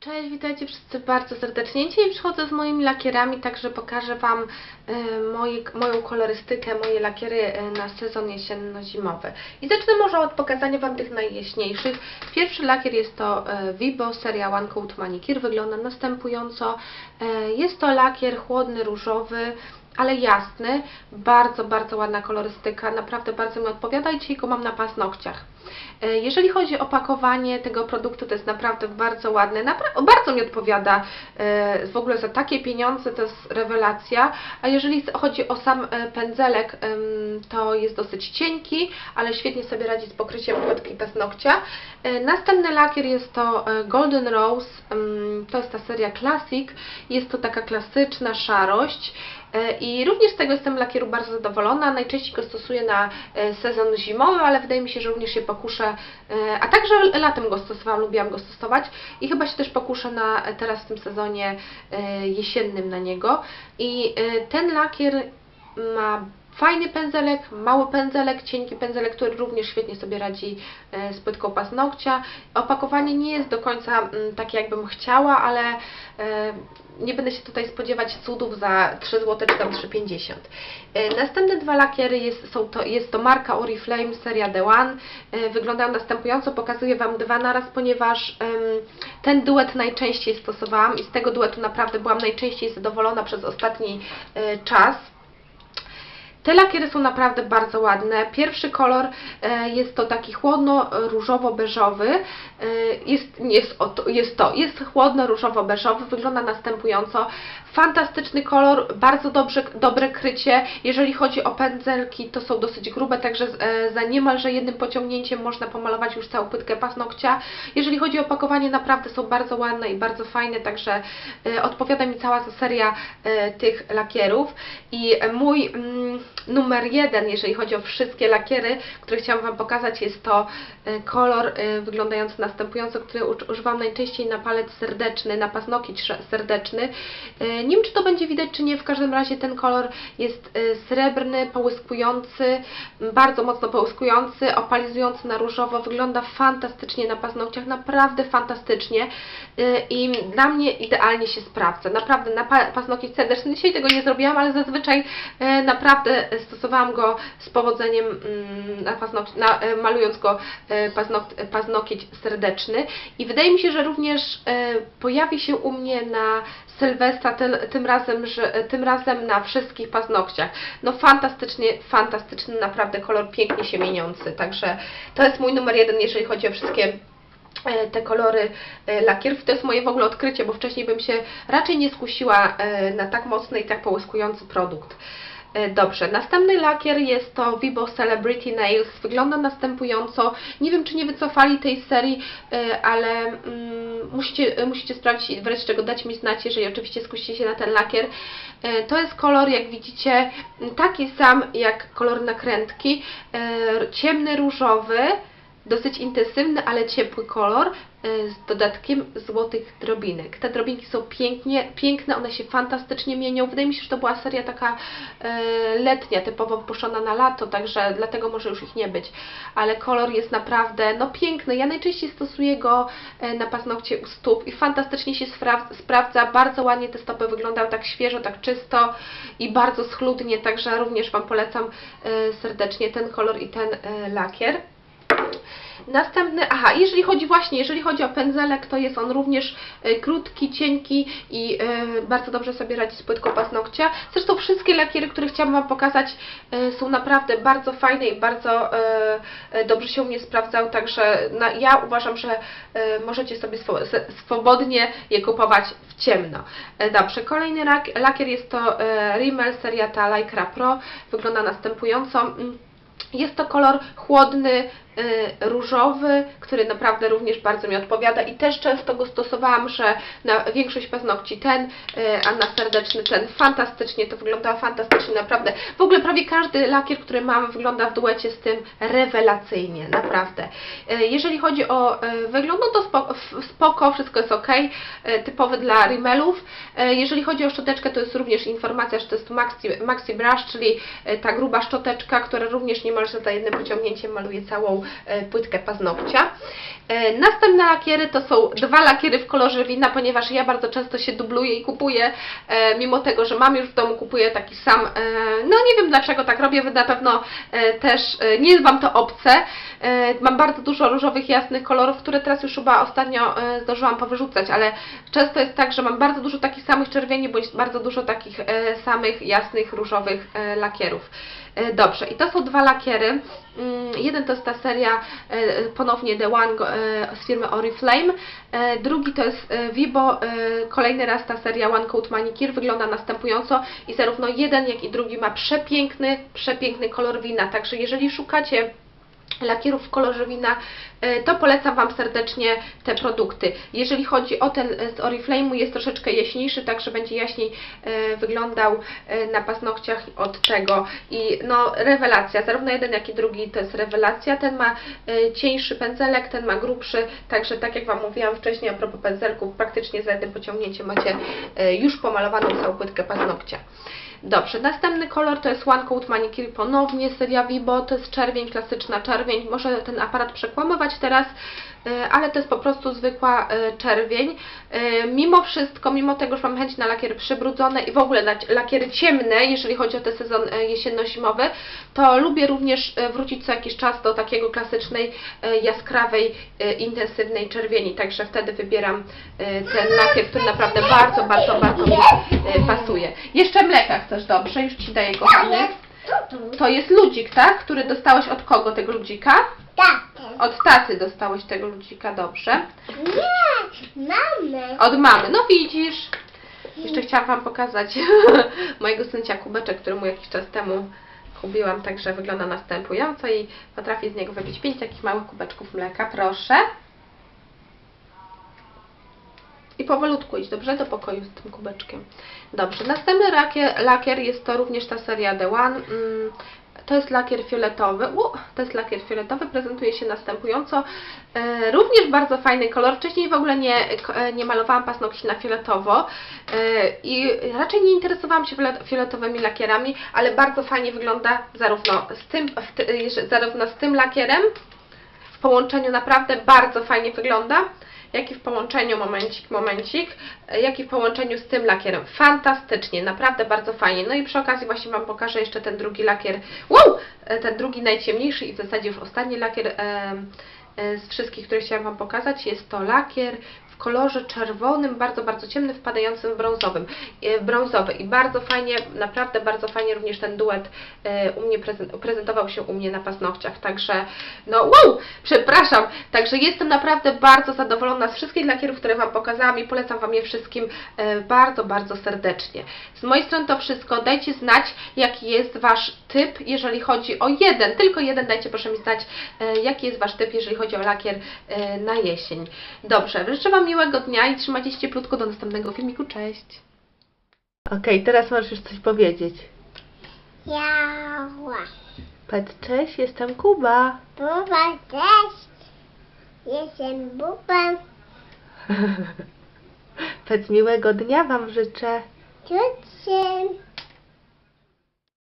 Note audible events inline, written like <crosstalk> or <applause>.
Cześć, witajcie wszyscy bardzo serdecznie. Dzisiaj przychodzę z moimi lakierami, także pokażę Wam e, moje, moją kolorystykę, moje lakiery e, na sezon jesienno-zimowy. I zacznę może od pokazania Wam tych najjaśniejszych. Pierwszy lakier jest to e, Vibo seria One Coat Manicure. Wygląda następująco. Jest to lakier chłodny, różowy, ale jasny. Bardzo, bardzo ładna kolorystyka. Naprawdę bardzo mi odpowiada i dzisiaj go mam na paznokciach. E, Jeżeli chodzi o pakowanie tego produktu, to jest naprawdę bardzo ładne, napra- bardzo mi odpowiada e, w ogóle za takie pieniądze, to jest rewelacja, a jeżeli chodzi o sam e, pędzelek, to jest dosyć cienki, ale świetnie sobie radzi z pokryciem płetki paznokcia. Następny lakier jest to Golden Rose, to jest ta seria Classic, jest to taka klasyczna szarość, I również z tego jestem lakieru bardzo zadowolona. Najczęściej go stosuję na sezon zimowy, ale wydaje mi się, że również się pokuszę, e, a także latem go stosowałam, lubiłam go stosować i chyba się też pokuszę na e, teraz w tym sezonie e, jesiennym na niego. I ten lakier ma fajny pędzelek, mały pędzelek, cienki pędzelek, który również świetnie sobie radzi e, z płytką paznokcia. Opakowanie nie jest do końca mm, takie jakbym chciała, ale e, nie będę się tutaj spodziewać cudów za 3 zł czy tam 3,50. E, Następne dwa lakiery jest, są to, jest to marka Oriflame seria The One. Wyglądają następująco, pokazuję Wam dwa naraz, ponieważ ten duet najczęściej stosowałam i z tego duetu naprawdę byłam najczęściej zadowolona przez ostatni czas. Te lakiery są naprawdę bardzo ładne. Pierwszy kolor e, jest to taki chłodno-różowo-beżowy. E, Jest, jest, jest to, jest chłodno-różowo-beżowy, wygląda następująco. Fantastyczny kolor, bardzo dobrze, dobre krycie. Jeżeli chodzi o pędzelki, to są dosyć grube, także e, za niemalże jednym pociągnięciem można pomalować już całą płytkę paznokcia. Jeżeli chodzi o opakowanie, naprawdę są bardzo ładne i bardzo fajne, także e, odpowiada mi cała ta seria e, tych lakierów. I mój mm, numer jeden, jeżeli chodzi o wszystkie lakiery, które chciałam Wam pokazać, jest to kolor wyglądający następująco, który uż- używam najczęściej na palec serdeczny, na paznokieć serdeczny. Nie wiem, czy to będzie widać, czy nie, w każdym razie ten kolor jest e, srebrny, połyskujący, bardzo mocno połyskujący, opalizujący na różowo, wygląda fantastycznie na paznokciach, naprawdę fantastycznie. E, i dla mnie idealnie się sprawdza. Naprawdę, na pa- paznokieć serdeczny, dzisiaj tego nie zrobiłam, ale zazwyczaj e, naprawdę stosowałam go z powodzeniem mm, na paznok- na, malując go paznok- paznokieć serdeczny. I wydaje mi się, że również pojawi się u mnie na Sylwestra tym, tym, razem, że, tym razem na wszystkich paznokciach. No fantastycznie, fantastyczny naprawdę kolor, pięknie się mieniący, także to jest mój numer jeden, jeżeli chodzi o wszystkie e, te kolory e, lakierów. To jest moje w ogóle odkrycie, bo wcześniej bym się raczej nie skusiła e, na tak mocny i tak połyskujący produkt. Dobrze, następny lakier jest to Vibo Celebrity Nails. Wygląda następująco. Nie wiem, czy nie wycofali tej serii, ale mm, musicie, musicie sprawdzić wreszcie czego dać mi znać, jeżeli oczywiście skusicie się na ten lakier. E, To jest kolor, jak widzicie, taki sam jak kolor nakrętki. E, Ciemny różowy dosyć intensywny, ale ciepły kolor y, z dodatkiem złotych drobinek. Te drobinki są pięknie, piękne, one się fantastycznie mienią. Wydaje mi się, że to była seria taka e, letnia, typowo wypuszczona na lato, także dlatego może już ich nie być. Ale kolor jest naprawdę no piękny. Ja najczęściej stosuję go e, na paznokcie u stóp i fantastycznie się spra- sprawdza. Bardzo ładnie te stopy wyglądają tak świeżo, tak czysto i bardzo schludnie, także również Wam polecam e, serdecznie ten kolor i ten e, lakier. Następny, aha, jeżeli chodzi właśnie, jeżeli chodzi o pędzelek, to jest on również e, krótki, cienki i e, bardzo dobrze sobie radzi z płytką paznokcia. Zresztą wszystkie lakiery, które chciałam Wam pokazać e, są naprawdę bardzo fajne i bardzo dobrze się u mnie sprawdzały, także ja uważam, że możecie sobie swobodnie je kupować w ciemno. Dobrze, kolejny lak, lakier jest to Rimmel seria ta Lycra Pro, wygląda następująco. Mm, jest to kolor chłodny, różowy, który naprawdę również bardzo mi odpowiada i też często go stosowałam, że na większość paznokci ten, y, a na serdeczny ten. Fantastycznie, to wygląda fantastycznie, naprawdę. W ogóle prawie każdy lakier, który mam, wygląda w duecie z tym rewelacyjnie, naprawdę. Y, Jeżeli chodzi o y, wygląd, no to spoko, spoko wszystko jest ok, y, typowy dla rimelów. Y, Jeżeli chodzi o szczoteczkę, to jest również informacja, że to jest Maxi, Maxi Brush, czyli y, ta gruba szczoteczka, która również niemalże za jednym pociągnięciem maluje całą e, płytkę paznokcia. E, Następne lakiery to są dwa lakiery w kolorze wina, ponieważ ja bardzo często się dubluję i kupuję, e, mimo tego, że mam już w domu, kupuję taki sam. No nie wiem dlaczego tak robię, na pewno też nie jest Wam to obce. Mam bardzo dużo różowych, jasnych kolorów, które teraz już chyba ostatnio zdążyłam powyrzucać, ale często jest tak, że mam bardzo dużo takich samych czerwieni, bądź bardzo dużo takich samych, jasnych, różowych lakierów. E, Dobrze, i to są dwa lakiery. Mm, Jeden to jest ta seria e, ponownie The One e, z firmy Oriflame. Drugi to jest Vibo, kolejny raz ta seria One Coat Manicure wygląda następująco i zarówno jeden jak i drugi ma przepiękny, przepiękny kolor wina. Także jeżeli szukacie lakierów w kolorze wina, e, to polecam Wam serdecznie te produkty. Jeżeli chodzi o ten e, z Oriflame'u, jest troszeczkę jaśniejszy, także będzie jaśniej e, wyglądał na paznokciach od tego. I no, rewelacja, zarówno jeden jak i drugi to jest rewelacja. Ten ma cieńszy pędzelek, ten ma grubszy, także tak jak Wam mówiłam wcześniej a propos pędzelków, praktycznie za jednym pociągnięciem macie już pomalowaną całą płytkę paznokcia. Dobrze, następny kolor to jest One Coat Manicure ponownie, seria Vibo, to jest czerwień, klasyczna czerwień, może ten aparat przekłamywać teraz, e, ale to jest po prostu zwykła e, czerwień. E, Mimo wszystko, mimo tego, że mam chęć na lakiery przybrudzone i w ogóle na lakiery ciemne, jeżeli chodzi o ten sezon jesienno-zimowy, to lubię również wrócić co jakiś czas do takiego klasycznej, jaskrawej, intensywnej czerwieni, także wtedy wybieram ten lakier, który naprawdę bardzo, bardzo, bardzo mi pasuje. Jeszcze mleka chcesz, dobrze? Już Ci daję, kochany. Co tu? To jest ludzik, tak? Który dostałeś od kogo tego ludzika? Tatę. Od taty dostałeś tego ludzika, dobrze. Nie, mamy. Od mamy, no widzisz. Jeszcze chciałam Wam pokazać <laughs> mojego syncia kubeczek, który mu jakiś czas temu kupiłam, także wygląda następująco i potrafię z niego wypić pięć takich małych kubeczków mleka, proszę. I powolutku idź, dobrze? Do pokoju z tym kubeczkiem. Dobrze, następny lakier, lakier jest to również ta seria The One. Mm, to jest lakier fioletowy. U, to jest lakier fioletowy, prezentuje się następująco. E, również bardzo fajny kolor. Wcześniej w ogóle nie, e, nie malowałam paznokci na fioletowo e, i raczej nie interesowałam się fiolet- fioletowymi lakierami, ale bardzo fajnie wygląda zarówno z tym, zarówno z tym lakierem, w połączeniu naprawdę bardzo fajnie wygląda, jak i w połączeniu, momencik, momencik, e, jak i w połączeniu z tym lakierem. Fantastycznie, naprawdę bardzo fajnie. No i przy okazji właśnie Wam pokażę jeszcze ten drugi lakier, wow! E, ten drugi najciemniejszy i w zasadzie już ostatni lakier e, e, z wszystkich, które chciałam Wam pokazać. Jest to lakier kolorze czerwonym, bardzo, bardzo ciemnym, wpadającym brązowym, e, brązowy. I bardzo fajnie, naprawdę bardzo fajnie również ten duet e, u mnie prezent, prezentował się u mnie na paznokciach, także no wow, przepraszam, także jestem naprawdę bardzo zadowolona z wszystkich lakierów, które Wam pokazałam i polecam Wam je wszystkim e, bardzo, bardzo serdecznie. Z mojej strony to wszystko, dajcie znać jaki jest Wasz typ, jeżeli chodzi o jeden, tylko jeden dajcie proszę mi znać, jaki jest Wasz typ, jeżeli chodzi o lakier na jesień. Dobrze, życzę Wam miłego dnia i trzymajcie się cieplutko do następnego filmiku, cześć! Okej, teraz możesz już coś powiedzieć. Jała. Powiedz cześć, jestem Kuba. Buba też. Jestem bubem. <laughs> Powiedz miłego dnia Wam życzę. Czuciem.